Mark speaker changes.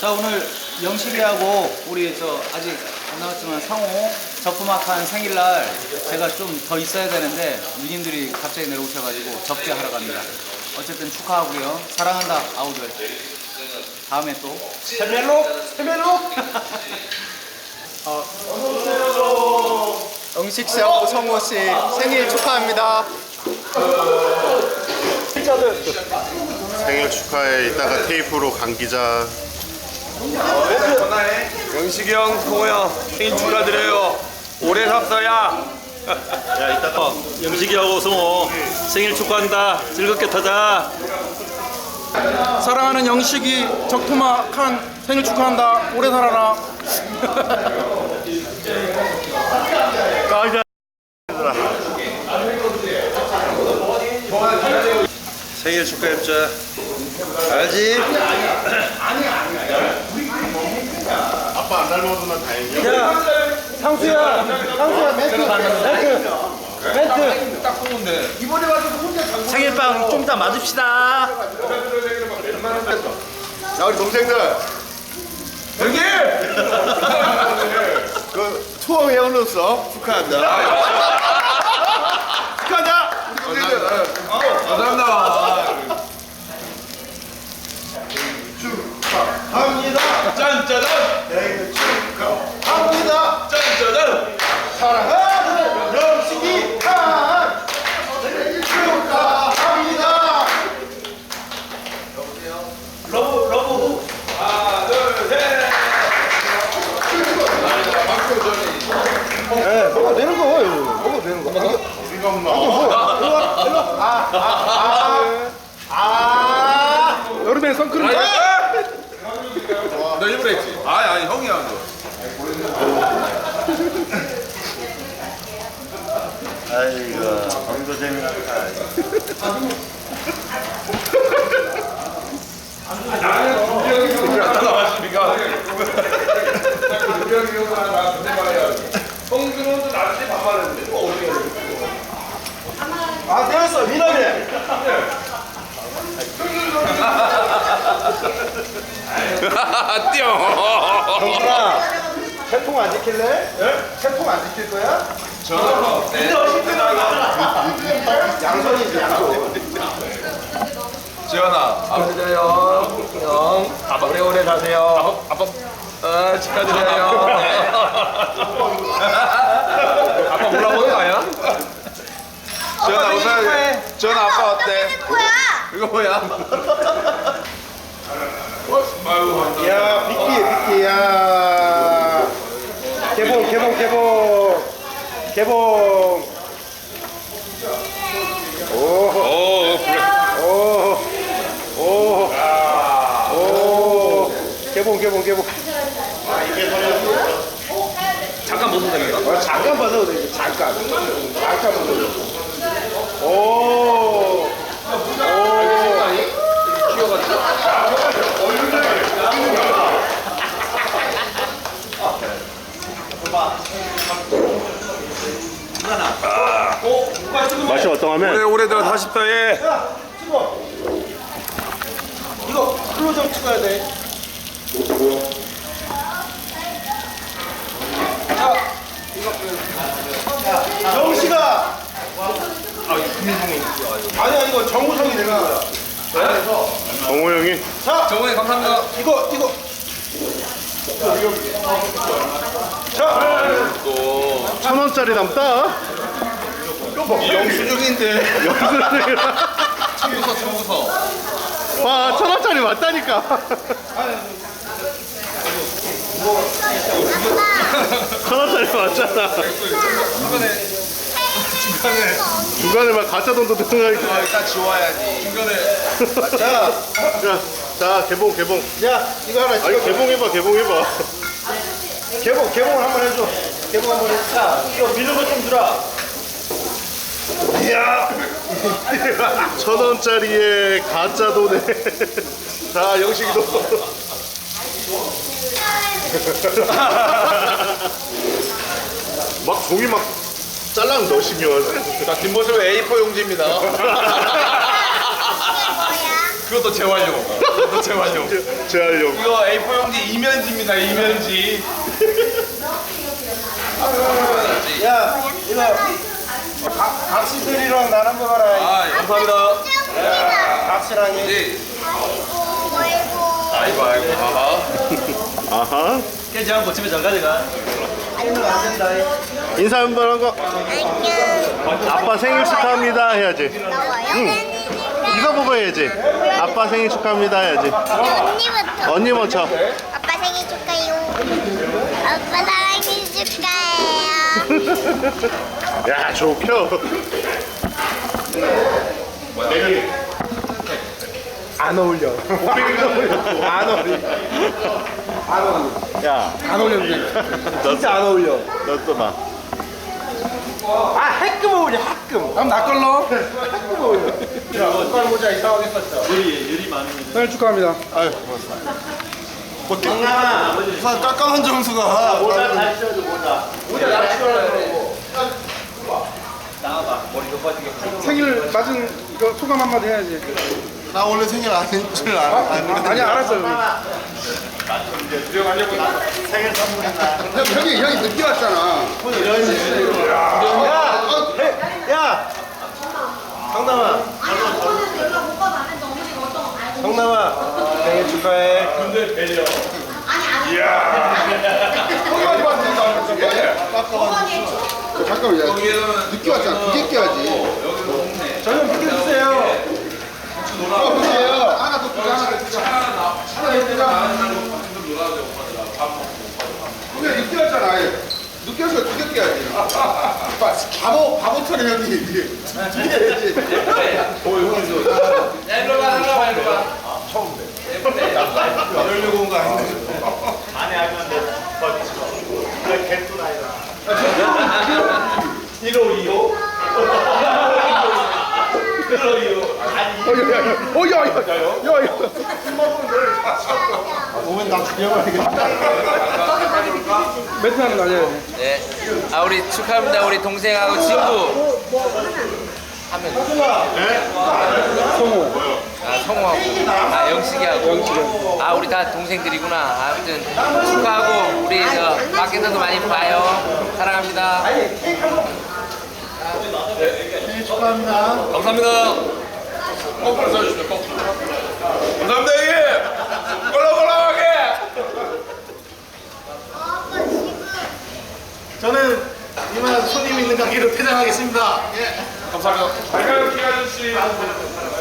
Speaker 1: 자 오늘 영식이하고 우리 저 아직 안 나왔지만 상호 적구막한 생일날 제가 좀 더 있어야 되는데 누님들이 갑자기 내려오셔가지고 접대하러 갑니다. 어쨌든 축하하고요. 사랑한다 아우들. 다음에 또.
Speaker 2: 세멜로? 세멜로?
Speaker 3: 영식 씨하고 성호 씨 생일 축하합니다.
Speaker 4: 생일 축하해 이따가 테이프로 감기자
Speaker 2: 영식이 형, 성호 형 생일 축하드려요. 오래 삽서야.
Speaker 4: 야 이따가
Speaker 5: 영식이하고 성호 생일 축하한다. 즐겁게 타자.
Speaker 3: 사랑하는 영식이 적토막한 생일 축하한다. 오래 살아라.
Speaker 2: 생일 축하합자. 알지?
Speaker 4: 아빠 안 닮아도 난 다행이야
Speaker 2: 야, 상수야, 상수야 멘트, 멘트, 멘트.
Speaker 5: 생일빵 좀 이따 맞읍시다.
Speaker 4: 자 우리 동생들
Speaker 2: 여기!
Speaker 4: 그 투어 회원으로서 축하한다 축하한다 우리 동생들
Speaker 2: 감사합니다 짠짜잔!
Speaker 4: 생일 축하합니다
Speaker 2: 짠짜잔!
Speaker 4: 사랑하는 영식이 한 생일 축하합니다
Speaker 2: 러브, 러브. 하나, 둘, 셋.
Speaker 3: 네, 먹어도 되는 거. 먹어도 되는
Speaker 4: 엄마
Speaker 3: 아, 여름에 선크림.
Speaker 2: 너 일부러 했지? 아니, 아니, 형이야. 너.
Speaker 4: 아이고 방도 재미났다
Speaker 2: 나왔습니까? 준비형이 형은 나한테 말이야. 형들은 나한테 반말했는데 뭐 어떻게 해야
Speaker 3: 아, 되었어. 미남이.
Speaker 2: 뛰어.
Speaker 3: 정준아, 태풍 안 지킬래? 태풍 안 지킬 거야? 양손이지, 양손.
Speaker 2: 지현아, 아버지 드려요. 형, 아빠 오래오래 사세요. 아빠, 아빠, 아, 축하드려요. 아빠 올라오는 거 아니야? 지현아, 웃어야 지현아, 아빠 어때? 이거 뭐야? 아유,
Speaker 3: 야, 비키, 비키, 야. 개봉, 개봉, 개봉. 개봉. 오,
Speaker 2: 오.
Speaker 3: 오, 오, 오. 개봉, 개봉, 개봉.
Speaker 2: 잠깐 벗어도 됩니다.
Speaker 3: 어, 잠깐 봐도 돼, 잠깐. 잠깐 돼. 오, 오.
Speaker 4: 맛이 어떠하면
Speaker 2: 오래 오래 들어 40도에
Speaker 3: 이거 클로즈업 찍어야 돼. 자, 이거 그 영식아. 아니야 이거 정우성이 내가 거야.
Speaker 4: 정호 형이
Speaker 3: 자,
Speaker 2: 정원이 감사합니다.
Speaker 3: 이거 이거. 자,
Speaker 4: 천 원짜리 남다
Speaker 2: 영수증인데. 청구서 청구서.
Speaker 4: 와 천 원짜리 맞다니까 천 원짜리 맞잖아
Speaker 2: 중간에
Speaker 4: 중간에 막 가짜 돈도 들어가니까
Speaker 2: 일단 지워야지. 중간에
Speaker 3: 자,
Speaker 4: 자, 자 개봉 개봉
Speaker 3: 야 이거 하나
Speaker 4: 아니
Speaker 3: 찍어.
Speaker 4: 개봉해봐 개봉해봐
Speaker 3: 개봉 개봉을 한번 해줘. 개봉 한번 해. 자, 이거 밀는 거 좀 주라. 이야.
Speaker 4: 천 원짜리에 가짜 돈에 자 영식이도 막 종이 막 잘라면 넣으시면
Speaker 2: 자 뒷모습은 A4 용지입니다. 그것도 재활용. 또 재활용.
Speaker 4: 재활용.
Speaker 2: 이거 A4 용지 이면지입니다. 이면지.
Speaker 3: 야 이거 각시들이랑 나랑 먹어라
Speaker 2: 아 감사합니다.
Speaker 3: 각시랑 이
Speaker 2: 네.
Speaker 6: 아이고
Speaker 2: 아이고 아이고. 아하.
Speaker 4: 아하.
Speaker 1: 깨지 않고 집에 잘 가져가.
Speaker 4: 인사 한 번 하고
Speaker 6: 안녕
Speaker 4: 아빠 생일 축하합니다 해야지.
Speaker 6: 나와요?
Speaker 4: 이거 보고 해야지. 아빠 생일 축하합니다 해야지.
Speaker 6: 언니부터
Speaker 4: 언니 먼저.
Speaker 6: 아빠 생일 축하해요 아빠 생일 축하
Speaker 4: 야 좋겨.
Speaker 3: 안 어울려. 안 어울려.
Speaker 4: 야,
Speaker 3: 안 어울려 진짜 안 어울려.
Speaker 4: 너또 봐.
Speaker 3: 아 해끔 어울려 해끔 그럼 나 걸로? 해끔 어울려. 야 옷갈 모자. 이상하게 썼죠?
Speaker 1: 열이 열이 많으면.
Speaker 3: 생일 축하합니다.
Speaker 4: 아유,
Speaker 3: 우선 깎아놓은 점수가. 생일 맞은 이거 소감 한마디 해야지.
Speaker 4: 나 원래 생일 아닌 줄 알아.
Speaker 3: 아, 아니 알았어요. 형이 형이 늦게 왔잖아.
Speaker 4: 야, 성남아. 성남아, 생일 축하해.
Speaker 3: 형이 왔는데 잠깐만 야 늦게 왔잖아. 그게 껴야지. 저녁 늦게 주세요. 주세요? 하나 더 주자 하나 더 주자 하나 더 주자 근데 늦게 왔잖아. 아예. 늦게 와서 두개 껴야지. 바보 바보처럼 형이 이게 두개 해야지.
Speaker 2: 이러려고 온 거 아닌데.
Speaker 3: 어야야야 야 야 야
Speaker 4: 오면 나 죽여버리겠다.
Speaker 3: 멘트 하는 거 아니야
Speaker 7: 네. 아 우리 축하합니다. 우리 동생하고 친구. 하면
Speaker 3: 성호
Speaker 7: 아 성우하고 아 영식이하고 아 우리 다 동생들이구나. 아무튼 축하하고 우리 저 밖에서도 많이 봐요. 사랑합니다.
Speaker 2: 감사합니다. 거꾸로 써주시면 거꾸로. 감사합니다 형님. 꼴랑꼴랑하게.
Speaker 4: 저는 이만 손님 있는 가게로 퇴장하겠습니다.
Speaker 2: 감사합니다. 발가락 키 아저씨.